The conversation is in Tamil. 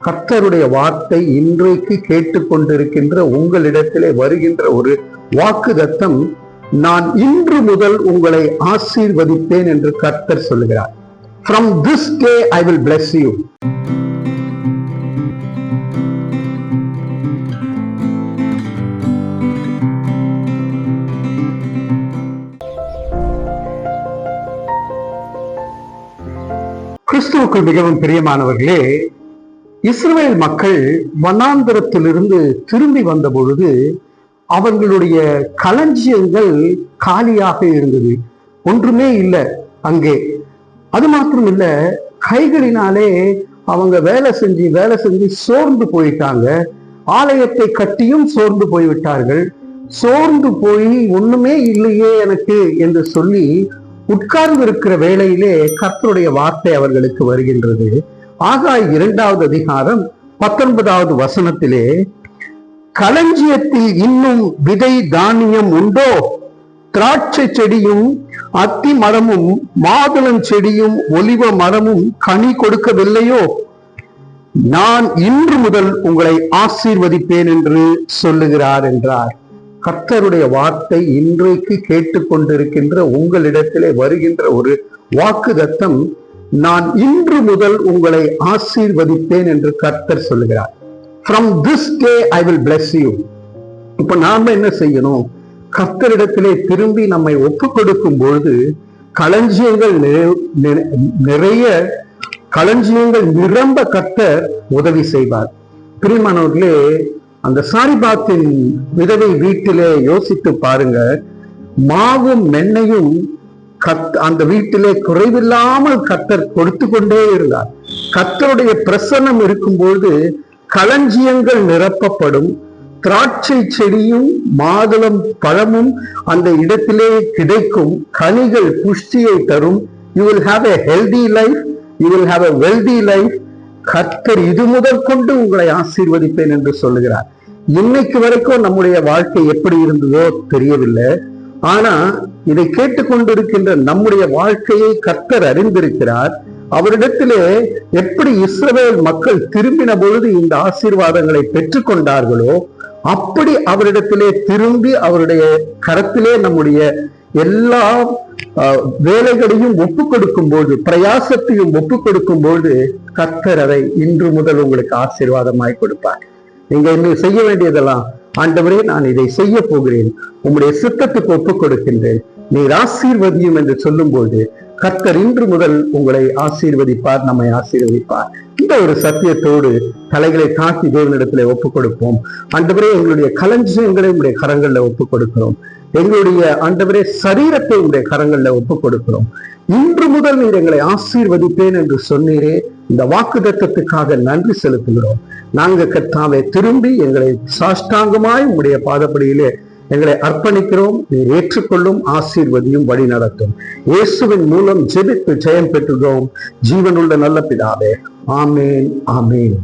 கர்த்தருடைய வார்த்தை இன்றைக்கு கேட்டுக்கொண்டிருக்கின்ற உங்களிடத்திலே வருகின்ற ஒரு வாக்குதத்தம் நான் இன்று முதல் உங்களை ஆசீர்வதிப்பேன் என்று கர்த்தர் சொல்லுகிறார். From this day I will bless you கிறிஸ்துவுக்குள் மிகவும் பிரியமானவர்களே இஸ்ரேல் மக்கள் வனாந்திரத்திலிருந்து திரும்பி வந்த பொழுது அவர்களுடைய களஞ்சியங்கள் காலியாக இருந்தது. ஒன்றுமே இல்லை அங்கே. அது மாத்திரம் இல்லை கைகளினாலே அவங்க வேலை செஞ்சு வேலை செஞ்சு சோர்ந்து போயிட்டாங்க. ஆலயத்தை கட்டியும் சோர்ந்து போய்விட்டார்கள். சோர்ந்து போய் ஒண்ணுமே இல்லையே எனக்கு என்று சொல்லி உட்கார்ந்து இருக்கிற வேளையிலே கர்த்தருடைய வார்த்தை அவர்களுக்கு வருகின்றது. ஆகாய் இரண்டாவது அதிகாரம் பத்தொன்பதாவது வசனத்திலே களஞ்சியத்தில் இன்னும் விதை தானியம் உண்டோ? திராட்சை செடியும் அத்தி மரமும் மாதுளம் செடியும் ஒலிவ மரமும் கனி கொடுக்கவில்லையோ? நான் இன்று முதல் உங்களை ஆசீர்வதிப்பேன் என்று சொல்லுகிறார் என்றார். கர்த்தருடைய வார்த்தை இன்றைக்கு கேட்டுக்கொண்டிருக்கின்ற உங்களிடத்திலே வருகின்ற ஒரு வாக்குதத்தம் நான் இன்று முதல் உங்களை ஆசீர்வதிப்பேன் என்று கர்த்தர் சொல்லுகிறார். From this day I will bless you இப்ப நாம என்ன செய்யணும்? கர்த்தரிடத்திலே திரும்பி நம்மை ஒப்பு கொடுக்கும் பொழுது களஞ்சியங்கள் நிறைய களஞ்சியங்கள் நிரம்ப கர்த்தர் உதவி செய்வார். பிரியமானவர்களே அந்த சாரிபாத்தின் விதவை வீட்டிலே யோசித்து பாருங்க மாவும் மென்னையும் கத் அந்த வீட்டிலே குறைவில்லாமல் கத்தர் கொடுத்து கொண்டே இருந்தார். கத்தருடைய பிரசன்னம் இருக்கும்பொழுது களஞ்சியங்கள் நிரப்பப்படும். திராட்சை செடியும் மாதுளம் பழமும் அந்த இடத்திலே கிடைக்கும். கனிகள் புஷ்டியை தரும். You will have a healthy life you will have a wealthy life கர்த்தர் இது முதல் கொண்டு உங்களை ஆசீர்வதிப்பேன் என்று சொல்லுகிறார். இன்னைக்கு வரைக்கும் நம்முடைய வாழ்க்கை எப்படி இருந்ததோ தெரியவில்லை. ஆனா இதை கேட்டுக்கொண்டிருக்கின்ற நம்முடைய வாழ்க்கையை கர்த்தர் அறிந்திருக்கிறார். அவரிடத்திலே எப்படி இஸ்ரவேல் மக்கள் திரும்பின பொழுது இந்த ஆசீர்வாதங்களை பெற்றுக்கொண்டார்களோ அப்படி அவரிடத்திலே திரும்பி அவருடைய கரத்திலே நம்முடைய எல்லா வேலைகளையும் ஒப்பு கொடுக்கும் போது பிரயாசத்தையும் ஒப்பு கொடுக்கும் போது கர்த்தர் அதை இன்று முதல் உங்களுக்கு ஆசீர்வாதமாய் கொடுப்பார். நீங்க இன்னும் செய்ய வேண்டியதெல்லாம் ஆண்டவரே நான் இதை செய்ய போகிறேன். உம்முடைய சித்தத்துக்கு ஒப்புக் கொடுக்கின்றேன் நீர் ஆசீர்வதியும் என்று சொல்லும் போது கர்த்தர் இன்று முதல் உங்களை ஆசீர்வதிப்பார் நம்மை ஆசீர்வதிப்பார். இந்த ஒரு சத்தியத்தோடு தலைகளை தாக்கி தேவனிடத்துல ஒப்புக் கொடுப்போம் ஆண்டவரே எங்களுடைய கலஞ்சியங்களை உங்களுடைய கரங்கள்ல ஒப்புக் கொடுக்கிறோம் எங்களுடைய ஆண்டவரே சரீரத்தை உங்களுடைய கரங்கள்ல ஒப்புக் கொடுக்கிறோம் இன்று முதல் நீர் எங்களை ஆசீர்வதிப்பேன் என்று சொன்னீரே. இந்த வாக்குதத்தத்துக்காக நன்றி செலுத்துகிறோம். நாங்க கத்தாவை திரும்பி எங்களை சாஷ்டாங்கமாய் உங்களுடைய பாதப்படியிலே எங்களை அர்ப்பணிக்கிறோம். நீர் ஏற்றுக்கொள்ளும் ஆசீர்வதியும் வழி நடத்தும். இயேசுவின் மூலம் ஜெபித்து ஜெயம் பெற்றுகிறோம் ஜீவனுள்ள நல்ல பிதாவே. ஆமேன் ஆமேன்.